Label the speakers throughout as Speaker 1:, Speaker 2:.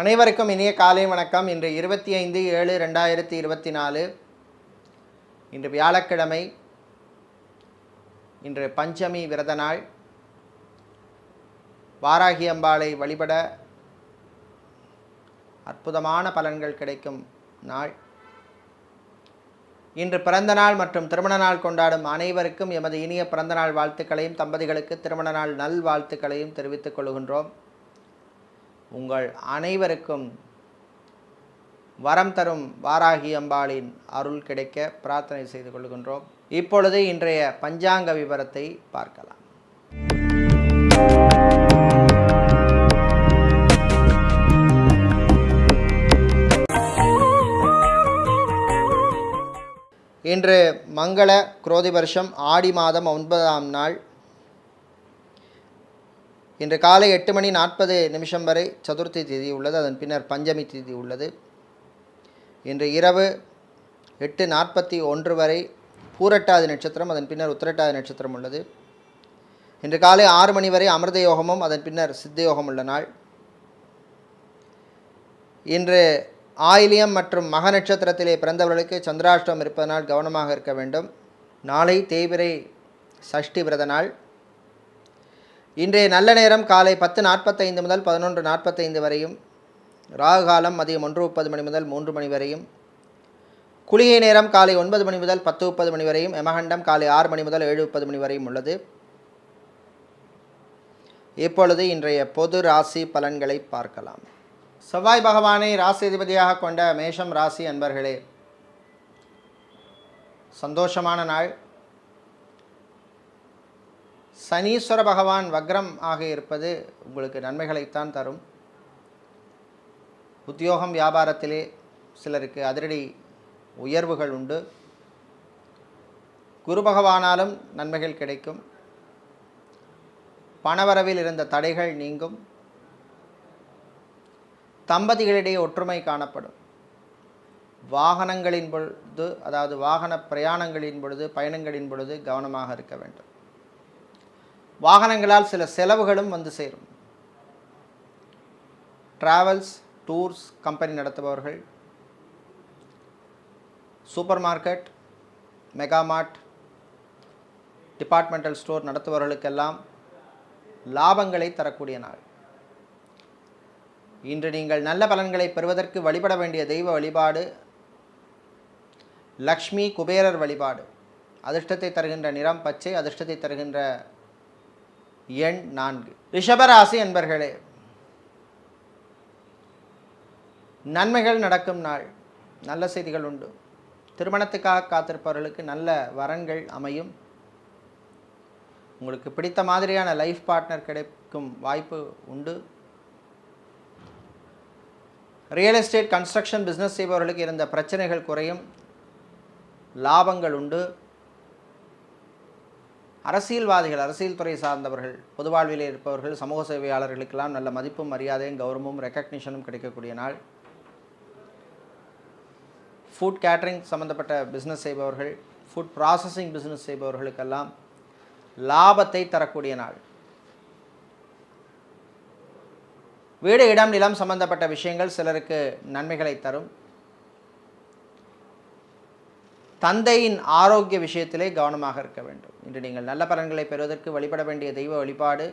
Speaker 1: அனைவருக்கும் இனிய காலை வணக்கம். இன்று இருபத்தி ஐந்து ஏழு ரெண்டாயிரத்தி இருபத்தி நாலு இன்று வியாழக்கிழமை. இன்று பஞ்சமி விரத நாள். வாராகி அம்பாளை வழிபட அற்புதமான பலன்கள் கிடைக்கும் நாள். இன்று பிறந்த நாள் மற்றும் திருமண நாள் கொண்டாடும் அனைவருக்கும் எமது இனிய பிறந்த நாள் வாழ்த்துக்களையும் தம்பதிகளுக்கு திருமண நாள் நல் வாழ்த்துக்களையும் தெரிவித்துக் கொள்கின்றோம். உங்கள் அனைவருக்கும் வரம் தரும் வாராகி அம்பாளின் அருள் கிடைக்க பிரார்த்தனை செய்து கொள்கின்றோம். இப்பொழுது இன்றைய பஞ்சாங்க விவரத்தை பார்க்கலாம். இன்று மங்கள குரோதி வருஷம் ஆடி மாதம் ஒன்பதாம் நாள் இன்று காலை எட்டு மணி நாற்பது நிமிஷம் வரை சதுர்த்தி திதி உள்ளது. அதன் பின்னர் பஞ்சமி திதி உள்ளது. இன்று இரவு எட்டு நாற்பத்தி ஒன்று வரை பூரட்டாதி நட்சத்திரம் அதன் பின்னர் உத்திரட்டாதி நட்சத்திரம் உள்ளது. இன்று காலை ஆறு மணி வரை அமிர்த யோகமும் அதன் பின்னர் சித்த யோகம் உள்ள நாள். இன்று ஆயிலியம் மற்றும் மக நட்சத்திரத்திலே பிறந்தவர்களுக்கு சந்திராஷ்டம் இருப்பதனால் கவனமாக இருக்க வேண்டும். நாளை தேய்பிரை சஷ்டி விரத நாள். இன்றைய நல்ல நேரம் காலை பத்து நாற்பத்தைந்து முதல் பதினொன்று நாற்பத்தைந்து வரையும் ராகு காலம் மதியம் ஒன்று முப்பது மணி முதல் மூன்று மணி வரையும் குளிகை நேரம் காலை ஒன்பது மணி முதல் பத்து முப்பது மணி வரையும் எமகண்டம் காலை ஆறு மணி முதல் ஏழு முப்பது மணி வரையும் உள்ளது. இப்பொழுது இன்றைய பொது ராசி பலன்களை பார்க்கலாம். செவ்வாய் பகவானை ராசி அதிபதியாக கொண்ட மேஷம் ராசி அன்பர்களே சந்தோஷமான நாள். சனீஸ்வர பகவான் வக்ரம் ஆக இருப்பது உங்களுக்கு நன்மைகளைத்தான் தரும். உத்தியோகம் வியாபாரத்திலே சிலருக்கு அதிரடி உயர்வுகள் உண்டு. குரு பகவானாலும் நன்மைகள் கிடைக்கும். பணவரவில் இருந்த தடைகள் நீங்கும். தம்பதிகளிடையே ஒற்றுமை காணப்படும். வாகனங்களின் பொழுது அதாவது வாகன பிரயாணங்களின் பொழுது பயணங்களின் பொழுது கவனமாக இருக்க வேண்டும். வாகனங்களால் சில செலவுகளும் வந்து சேரும். ட்ராவல்ஸ் டூர்ஸ் கம்பெனி நடத்துபவர்கள் super market Megamart departmental store நடத்துபவர்களுக்கெல்லாம் லாபங்களை தரக்கூடிய நாள். இன்று நீங்கள் நல்ல பலன்களை பெறுவதற்கு வழிபட வேண்டிய தெய்வ வழிபாடு லக்ஷ்மி குபேரர் வழிபாடு. அதிர்ஷ்டத்தை தருகின்ற நிறம் பச்சை அதிர்ஷ்டத்தை தருகின்ற எண் நான்கு. ரிஷபராசி என்பர்களே நன்மைகள் நடக்கும் நாள். நல்ல செய்திகள் உண்டு. திருமணத்துக்காக காத்திருப்பவர்களுக்கு நல்ல வரன்கள் அமையும். உங்களுக்கு பிடித்த மாதிரியான லைஃப் பார்ட்னர் கிடைக்கும் வாய்ப்பு உண்டு. ரியல் எஸ்டேட் கன்ஸ்ட்ரக்ஷன் பிஸ்னஸ் செய்பவர்களுக்கு இருந்த பிரச்சனைகள் குறையும். லாபங்கள் உண்டு. அரசியல்வாதிகள் அரசியல் துறை சார்ந்தவர்கள் பொதுவாழ்வில் இருப்பவர்கள் சமூக சேவையாளர்களுக்கெல்லாம் நல்ல மதிப்பும் மரியாதையும் கௌரவமும் ரெக்கக்னிஷனும் கிடைக்கக்கூடிய நாள். ஃபுட் கேட்ரிங் சம்மந்தப்பட்ட பிஸ்னஸ் செய்பவர்கள் ஃபுட் ப்ராசஸிங் பிஸ்னஸ் செய்பவர்களுக்கெல்லாம் லாபத்தை தரக்கூடிய நாள். வீடு இடம் நிலம் சம்பந்தப்பட்ட விஷயங்கள் சிலருக்கு நன்மைகளை தரும். தந்தையின் ஆரோக்கிய விஷயத்திலே கவனமாக இருக்க வேண்டும். இன்று நீங்கள் நல்ல பலன்களை பெறுவதற்கு வழிபட வேண்டிய தெய்வ வழிபாடு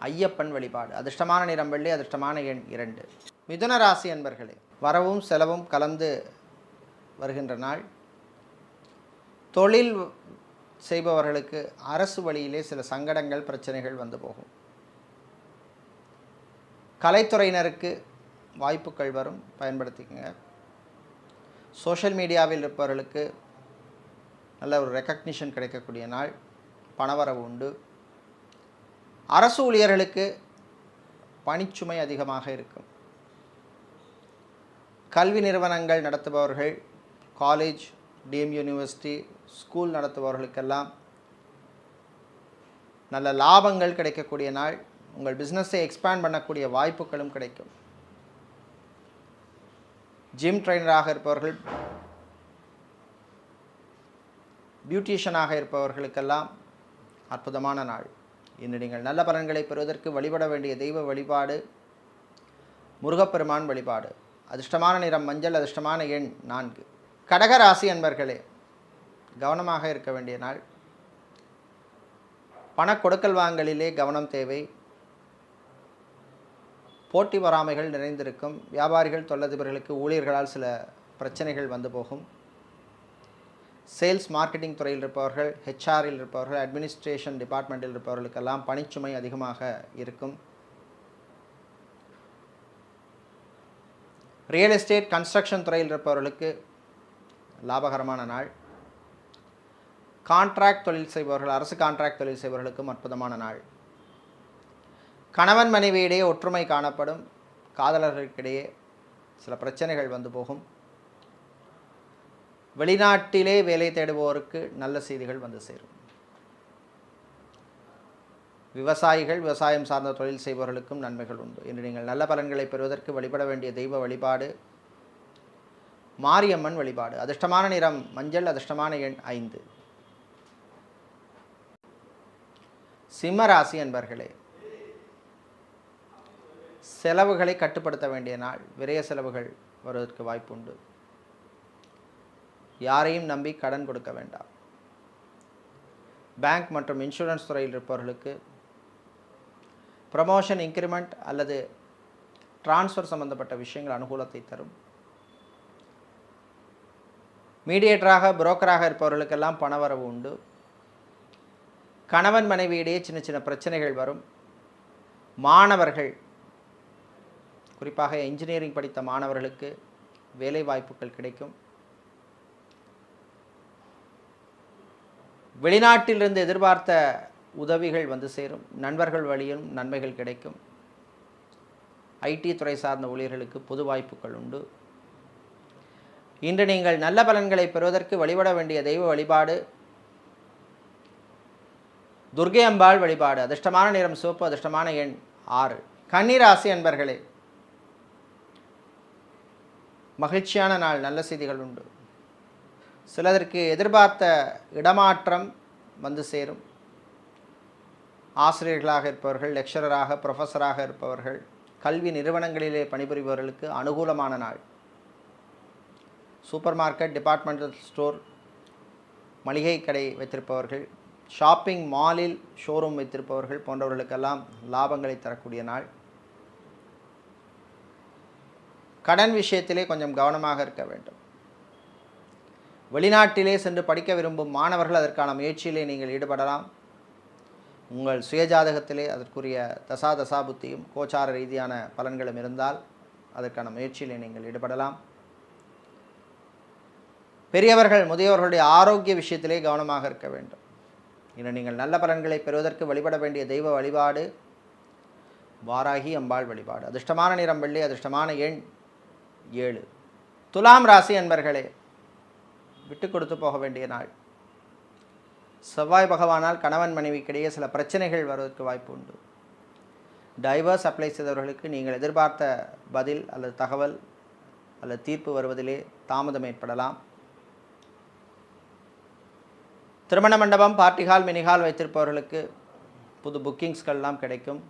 Speaker 1: ஐயப்பன் வழிபாடு. அதிர்ஷ்டமான நிறம் வெள்ளி அதிர்ஷ்டமான எண் இரண்டு. மிதுன ராசி அன்பர்களே வரவும் செலவும் கலந்து வருகின்ற நாள். தொழில் செய்பவர்களுக்கு அரசு வழியிலே சில சங்கடங்கள் பிரச்சனைகள் வந்து போகும். கலைத்துறையினருக்கு வாய்ப்புகள் வரும். பயன்படுத்திக்கங்க. சோஷியல் மீடியாவில் இருப்பவர்களுக்கு நல்ல ஒரு ரெக்கக்னிஷன் கிடைக்கக்கூடிய நாள் பணவரவு உண்டு. அரசு ஊழியர்களுக்கு பணிச்சுமை அதிகமாக இருக்கும். கல்வி நிறுவனங்கள் நடத்துபவர்கள் காலேஜ் டிஎம் யூனிவர்சிட்டி ஸ்கூல் நடத்துபவர்களுக்கெல்லாம் நல்ல லாபங்கள் கிடைக்கக்கூடிய நாள் உங்கள் பிஸ்னஸை எக்ஸ்பேண்ட் பண்ணக்கூடிய வாய்ப்புகளும் கிடைக்கும். ஜிம் ட்ரைனராக இருப்பவர்கள் பியூட்டிஷியனாக இருப்பவர்களுக்கெல்லாம் அற்புதமான நாள். இன்று நீங்கள் நல்ல பலன்களை பெறுவதற்கு வழிபட வேண்டிய தெய்வ வழிபாடு முருகப்பெருமான் வழிபாடு. அதிர்ஷ்டமான நிறம் மஞ்சள் அதிர்ஷ்டமான எண் நான்கு. கடக ராசி அன்பர்களே கவனமாக இருக்க வேண்டிய நாள். பண கொடுக்கல் வாங்கலிலே கவனம் தேவை. போட்டி வராமைகள் நிறைந்திருக்கும். வியாபாரிகள் தொழிலதிபர்களுக்கு ஊழியர்களால் சில பிரச்சனைகள் வந்து போகும். சேல்ஸ் மார்க்கெட்டிங் துறையில் இருப்பவர்கள் ஹெச்ஆரில் இருப்பவர்கள் அட்மினிஸ்ட்ரேஷன் டிபார்ட்மெண்ட்டில் இருப்பவர்களுக்கெல்லாம் பணிச்சுமை அதிகமாக இருக்கும். ரியல் எஸ்டேட் கன்ஸ்ட்ரக்ஷன் துறையில் இருப்பவர்களுக்கு லாபகரமான நாள். கான்ட்ராக்ட் தொழில் செய்பவர்கள் அரசு கான்ட்ராக்ட் தொழில் செய்பவர்களுக்கும் அற்புதமான நாள். கணவன் மனைவியிடையே ஒற்றுமை காணப்படும். காதலர்களுக்கிடையே சில பிரச்சனைகள் வந்து போகும். வெளிநாட்டிலே வேலை தேடுபவருக்கு நல்ல செய்திகள் வந்து சேரும். விவசாயிகள் விவசாயம் சார்ந்த தொழில் செய்பவர்களுக்கும் நன்மைகள் உண்டு. இன்று நீங்கள் நல்ல பலன்களை பெறுவதற்கு வழிபட வேண்டிய தெய்வ வழிபாடு மாரியம்மன் வழிபாடு. அதிர்ஷ்டமான நிறம் மஞ்சள் அதிர்ஷ்டமான எண் ஐந்து. சிம்ம ராசி செலவுகளை கட்டுப்படுத்த வேண்டிய நாள் விரைய செலவுகள் வருவதற்கு வாய்ப்புண்டு. யாரையும் நம்பி கடன் கொடுக்க வேண்டாம். பேங்க் மற்றும் இன்சூரன்ஸ் துறையில் இருப்பவர்களுக்கு ப்ரமோஷன் இன்க்ரிமெண்ட் அல்லது டிரான்ஸ்ஃபர் சம்பந்தப்பட்ட விஷயங்கள் அனுகூலத்தை தரும். மீடியேட்டராக புரோக்கராக இருப்பவர்களுக்கெல்லாம் பணவரவு உண்டு. கணவன் மனைவியிடையே சின்ன சின்ன பிரச்சனைகள் வரும். மாணவர்கள் குறிப்பாக இன்ஜினியரிங் படித்த மாணவர்களுக்கு வேலை வாய்ப்புகள் கிடைக்கும். வெளிநாட்டிலிருந்து எதிர்பார்த்த உதவிகள் வந்து சேரும். நண்பர்கள் வழியும் நன்மைகள் கிடைக்கும். ஐடி துறை சார்ந்த ஊழியர்களுக்கு பொது வாய்ப்புகள் உண்டு. இன்று நீங்கள் நல்ல பலன்களை பெறுவதற்கு வழிபட வேண்டிய தெய்வ வழிபாடு துர்கை அம்பாள் வழிபாடு அதிர்ஷ்டமான நிறம் சிவப்பு அதிர்ஷ்டமான எண் ஆறு. கன்னிராசி அன்பர்களே மகிழ்ச்சியான நாள் நல்ல செய்திகள் உண்டு. சிலதற்கு எதிர்பார்த்த இடமாற்றம் வந்து சேரும். ஆசிரியர்களாக இருப்பவர்கள் லெக்சரராக ப்ரொஃபஸராக இருப்பவர்கள் கல்வி நிறுவனங்களிலே பணிபுரிபவர்களுக்கு அனுகூலமான நாள். சூப்பர் மார்க்கெட் டிபார்ட்மெண்டல் ஸ்டோர் மளிகை கடை வைத்திருப்பவர்கள் ஷாப்பிங் மாலில் ஷோரூம் வைத்திருப்பவர்கள் போன்றவர்களுக்கெல்லாம் லாபங்களை தரக்கூடிய நாள். கடன் விஷயத்திலே கொஞ்சம் கவனமாக இருக்க வேண்டும். வெளிநாட்டிலே சென்று படிக்க விரும்பும் மாணவர்கள் அதற்கான முயற்சியிலே நீங்கள் ஈடுபடலாம். உங்கள் சுயஜாதகத்திலே அதற்குரிய தசா புத்தியும் கோச்சார ரீதியான பலன்களும் இருந்தால் அதற்கான முயற்சியிலே நீங்கள் ஈடுபடலாம். பெரியவர்கள் முதியவர்களுடைய ஆரோக்கிய விஷயத்திலே கவனமாக இருக்க வேண்டும். இன்று நீங்கள் நல்ல பலன்களை பெறுவதற்கு வழிபட வேண்டிய தெய்வ வழிபாடு வாராகி அம்பாள் வழிபாடு. அதிர்ஷ்டமான நிறம் வெள்ளி அதிர்ஷ்டமான எண் ஏழு. துலாம் ராசி அன்பர்களே விட்டு கொடுத்து போக வேண்டிய நாள். செவ்வாய் பகவானால் கணவன் மனைவிக்கிடையே சில பிரச்சனைகள் வருவதற்கு வாய்ப்பு உண்டு. டைவர்ஸ் அப்ளை செய்தவர்களுக்கு நீங்கள் எதிர்பார்த்த பதில் அல்லது தகவல் அல்லது தீர்ப்பு வருவதிலே தாமதம் ஏற்படலாம். திருமண மண்டபம் பார்ட்டி ஹால் வைத்திருப்பவர்களுக்கு புது புக்கிங்ஸ்கள்லாம் கிடைக்கும்.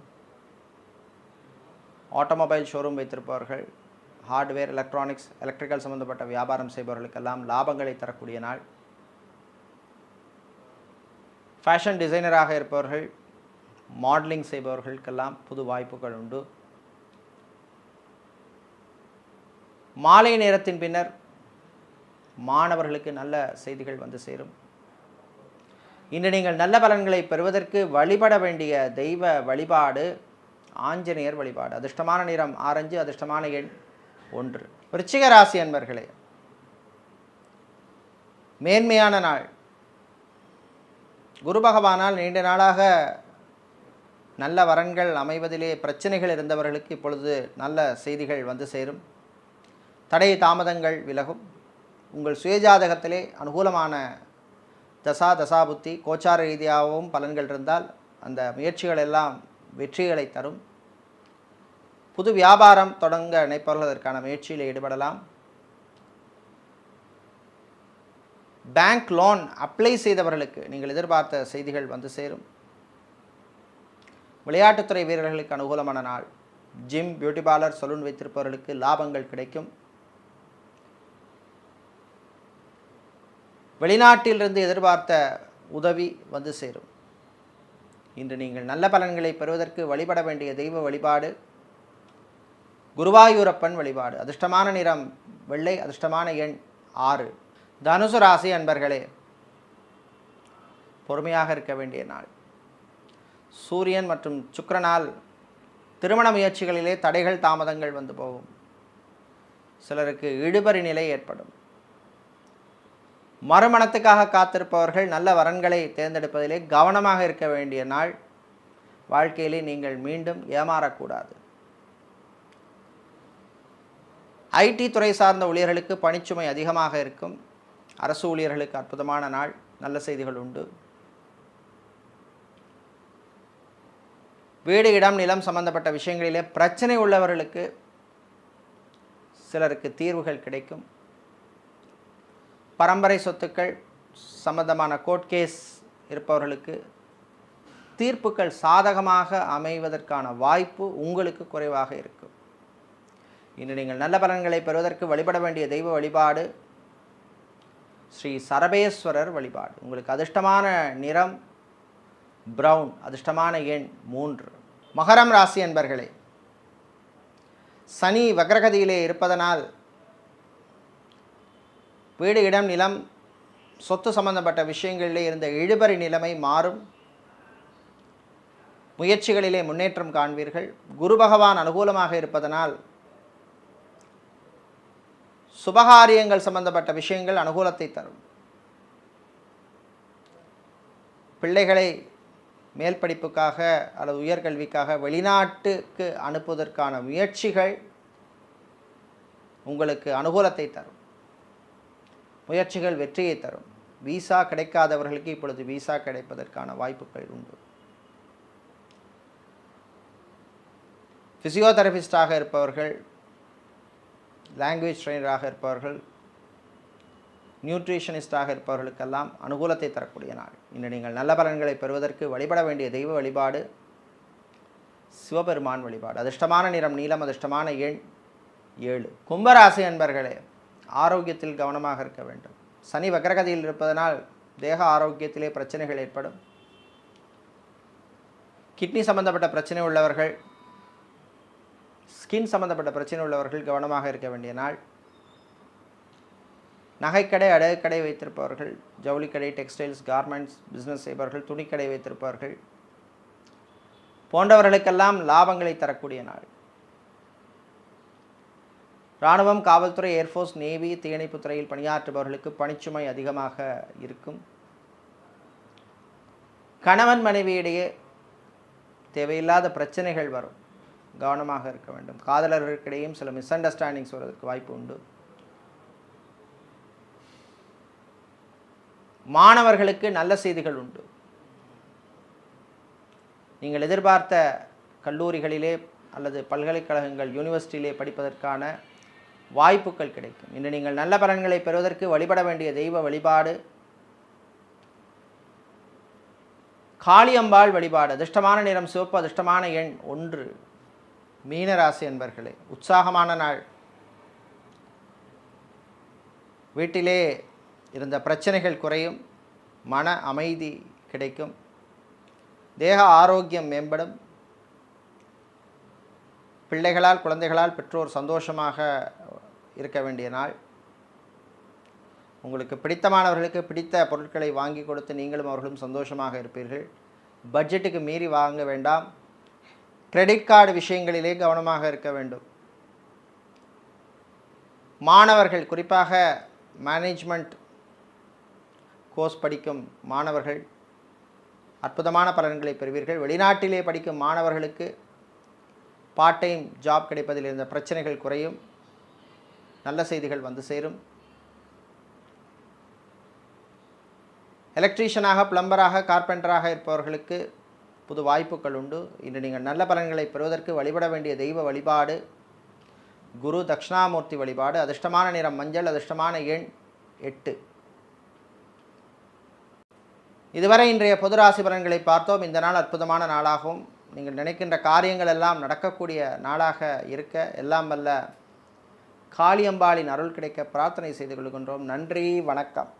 Speaker 1: ஆட்டோமொபைல் ஷோரூம் வைத்திருப்பவர்கள் ஹார்ட்வேர் எலக்ட்ரானிக்ஸ் எலக்ட்ரிக்கல் சம்பந்தப்பட்ட வியாபாரம் செய்பவர்களுக்கெல்லாம் லாபங்களை தரக்கூடிய நாள். ஃபேஷன் டிசைனராக இருப்பவர்கள் மாடலிங் செய்பவர்களுக்கெல்லாம் புது வாய்ப்புகள் உண்டு. மாலை நேரத்தின் பின்னர் மாணவர்களுக்கு நல்ல செய்திகள் வந்து சேரும். இன்று நீங்கள் நல்ல பலன்களை பெறுவதற்கு வழிபட வேண்டிய தெய்வ வழிபாடு ஆஞ்சநேயர் வழிபாடு. அதிர்ஷ்டமான நிறம் ஆரஞ்சு அதிர்ஷ்டமான எண் ஒன்று. விருச்சிக ராசி அன்பர்களே மேன்மையான நாள். குரு பகவானால் நீண்ட நாளாக நல்ல வரன்கள் அமைவதிலே பிரச்சனைகள் இருந்தவர்களுக்கு இப்பொழுது நல்ல செய்திகள் வந்து சேரும். தடை தாமதங்கள் விலகும். உங்கள் சுயஜாதகத்திலே அனுகூலமான தசா தசாபுத்தி கோச்சார ரீதியாகவும் பலன்கள் இருந்தால் அந்த முயற்சிகள் எல்லாம் வெற்றிகளை தரும். புது வியாபாரம் தொடங்க நினைப்பவர்கள் அதற்கான முயற்சியில் ஈடுபடலாம். பேங்க் லோன் அப்ளை செய்தவர்களுக்கு நீங்கள் எதிர்பார்த்த செய்திகள் வந்து சேரும். விளையாட்டுத்துறை வீரர்களுக்கு அனுகூலமான நாள். ஜிம் பியூட்டி பார்லர் சலூன் வைத்திருப்பவர்களுக்கு லாபங்கள் கிடைக்கும். வெளிநாட்டிலிருந்து எதிர்பார்த்த உதவி வந்து சேரும். இன்று நீங்கள் நல்ல பலன்களை பெறுவதற்கு வழிபட வேண்டிய தெய்வ வழிபாடு. குருவாயூரப்பன் வழிபாடு. அதிர்ஷ்டமான நிறம் வெள்ளை அதிர்ஷ்டமான எண் ஆறு. தனுசு ராசி அன்பர்களே பொறுமையாக இருக்க வேண்டிய நாள். சூரியன் மற்றும் சுக்கிரனால் திருமண முயற்சிகளிலே தடைகள் தாமதங்கள் வந்து போகும். சிலருக்கு இழுபறி நிலை ஏற்படும். மறுமணத்துக்காக காத்திருப்பவர்கள் நல்ல வரன்களை தேர்ந்தெடுப்பதிலே கவனமாக இருக்க வேண்டிய நாள். வாழ்க்கையிலே நீங்கள் மீண்டும் ஏமாறக்கூடாது. ஐடி துறை சார்ந்த ஊழியர்களுக்கு பணிச்சுமை அதிகமாக இருக்கும். அரசு ஊழியர்களுக்கு அற்புதமான நாள். நல்ல செய்திகள் உண்டு. வீடு இடம் நிலம் சம்பந்தப்பட்ட விஷயங்களிலே பிரச்சனை உள்ளவர்களுக்கு சிலருக்கு தீர்வுகள் கிடைக்கும். பரம்பரை சொத்துக்கள் சம்பந்தமான கோர்ட் கேஸ் இருப்பவர்களுக்கு தீர்ப்புகள் சாதகமாக அமைவதற்கான வாய்ப்பு உங்களுக்கு குறைவாக இருக்கும். இன்று நீங்கள் நல்ல பலன்களை பெறுவதற்கு வழிபட வேண்டிய தெய்வ வழிபாடு ஸ்ரீ சரபேஸ்வரர் வழிபாடு. உங்களுக்கு அதிர்ஷ்டமான நிறம் பிரவுன் அதிர்ஷ்டமான எண் மூன்று. மகரம் ராசி என்பர்களே சனி வக்ரகதியிலே இருப்பதனால் வீடு இடம் நிலம் சொத்து சம்பந்தப்பட்ட விஷயங்களிலே இருந்த இழுபறி நிலைமை மாறும். முயற்சிகளிலே முன்னேற்றம் காண்பீர்கள். குரு பகவான் அனுகூலமாக இருப்பதனால் சுபகாரியங்கள் சம்பந்தப்பட்ட விஷயங்கள் அனுகூலத்தை தரும். பிள்ளைகளை மேல் படிப்புக்காக அல்லது உயர்கல்விக்காக வெளிநாட்டுக்கு அனுப்புவதற்கான முயற்சிகள் உங்களுக்கு அனுகூலத்தை தரும். முயற்சிகள் வெற்றியை தரும். விசா கிடைக்காதவர்களுக்கு இப்பொழுது விசா கிடைப்பதற்கான வாய்ப்புகள் உண்டு. ஃபிசியோதெரபிஸ்டாக இருப்பவர்கள் லாங்குவேஜ் ட்ரெயினராக இருப்பவர்கள் நியூட்ரிஷனிஸ்டாக இருப்பவர்களுக்கெல்லாம் அனுகூலத்தை தரக்கூடிய நாள். இன்று நீங்கள் நல்ல பலன்களை பெறுவதற்கு வழிபட வேண்டிய தெய்வ வழிபாடு சிவபெருமான் வழிபாடு. அதிர்ஷ்டமான நிறம் நீளம் அதிர்ஷ்டமான எண் ஏழு. கும்பராசி அன்பர்களே ஆரோக்கியத்தில் கவனமாக இருக்க வேண்டும். சனி வக்ரகதியில் இருப்பதனால் தேக ஆரோக்கியத்திலே பிரச்சனைகள் ஏற்படும். கிட்னி சம்பந்தப்பட்ட பிரச்சனை உள்ளவர்கள் ஸ்கின் சம்பந்தப்பட்ட பிரச்சனை உள்ளவர்கள் கவனமாக இருக்க வேண்டிய நாள். நகைக்கடை அடகுக்கடை வைத்திருப்பவர்கள் ஜவுளிக்கடை டெக்ஸ்டைல்ஸ் கார்மெண்ட்ஸ் பிஸ்னஸ் செய்பவர்கள் துணிக்கடை வைத்திருப்பவர்கள் போன்றவர்களுக்கெல்லாம் லாபங்களை தரக்கூடிய நாள். இராணுவம் காவல்துறை ஏர்ஃபோர்ஸ் நேவி தீயணைப்பு துறையில் பணியாற்றுபவர்களுக்கு பணிச்சுமை அதிகமாக இருக்கும். கணவன் மனைவியிடையே தேவையில்லாத பிரச்சனைகள் வரும். கவனமாக இருக்க வேண்டும். காதலர்களுக்கிடையும் சில மிஸ் அண்டர்ஸ்டாண்டிங்ஸ் வருவதற்கு வாய்ப்பு உண்டு. மாணவர்களுக்கு நல்ல செய்திகள் உண்டு. நீங்கள் எதிர்பார்த்த கல்லூரிகளிலே அல்லது பல்கலைக்கழகங்கள் யூனிவர்சிட்டியிலே படிப்பதற்கான வாய்ப்புகள் கிடைக்கும். இன்று நீங்கள் நல்ல பலன்களை பெறுவதற்கு வழிபட வேண்டிய தெய்வ வழிபாடு காளியம்பாள் வழிபாடு அதிர்ஷ்டமான நிறம் சிவப்பு அதிர்ஷ்டமான எண் ஒன்று. மீனராசி என்பர்களே உற்சாகமான நாள். வீட்டிலே இருந்த பிரச்சனைகள் குறையும் மன அமைதி கிடைக்கும் தேக ஆரோக்கியம் மேம்படும். பிள்ளைகளால் குழந்தைகளால் பெற்றோர் சந்தோஷமாக இருக்க வேண்டிய நாள். உங்களுக்கு பிடித்தமானவர்களுக்கு பிடித்த பொருட்களை வாங்கி கொடுத்து நீங்களும் அவர்களும் சந்தோஷமாக இருப்பீர்கள். பட்ஜெட்டுக்கு மீறி வாங்க வேண்டாம். கிரெடிட் கார்டு விஷயங்களிலே கவனமாக இருக்க வேண்டும். மாணவர்கள் குறிப்பாக மேனேஜ்மெண்ட் கோர்ஸ் படிக்கும் மாணவர்கள் அற்புதமான பலன்களை பெறுவீர்கள். வெளிநாட்டிலே படிக்கும் மாணவர்களுக்கு பார்ட் டைம் ஜாப் கிடைப்பதில் இருந்த பிரச்சனைகள் குறையும். நல்ல செய்திகள் வந்து சேரும். எலக்ட்ரீஷியனாக பிளம்பராக கார்பெண்டராக இருப்பவர்களுக்கு புது வாய்ப்புகள் உண்டு. இன்று நீங்கள் நல்ல பலன்களை பெறுவதற்கு வழிபட வேண்டிய தெய்வ வழிபாடு குரு தட்சிணாமூர்த்தி வழிபாடு அதிர்ஷ்டமான நிறம் மஞ்சள் அதிர்ஷ்டமான எண் எட்டு. இதுவரை இன்றைய பொது ராசி பலன்களை பார்த்தோம். இந்த நாள் அற்புதமான நாளாகவும் நீங்கள் நினைக்கின்ற காரியங்கள் எல்லாம் நடக்கக்கூடிய நாளாக இருக்க எல்லாம் வல்ல காளியம்பாளின் அருள் கிடைக்க பிரார்த்தனை செய்து கொள்கின்றோம். நன்றி வணக்கம்.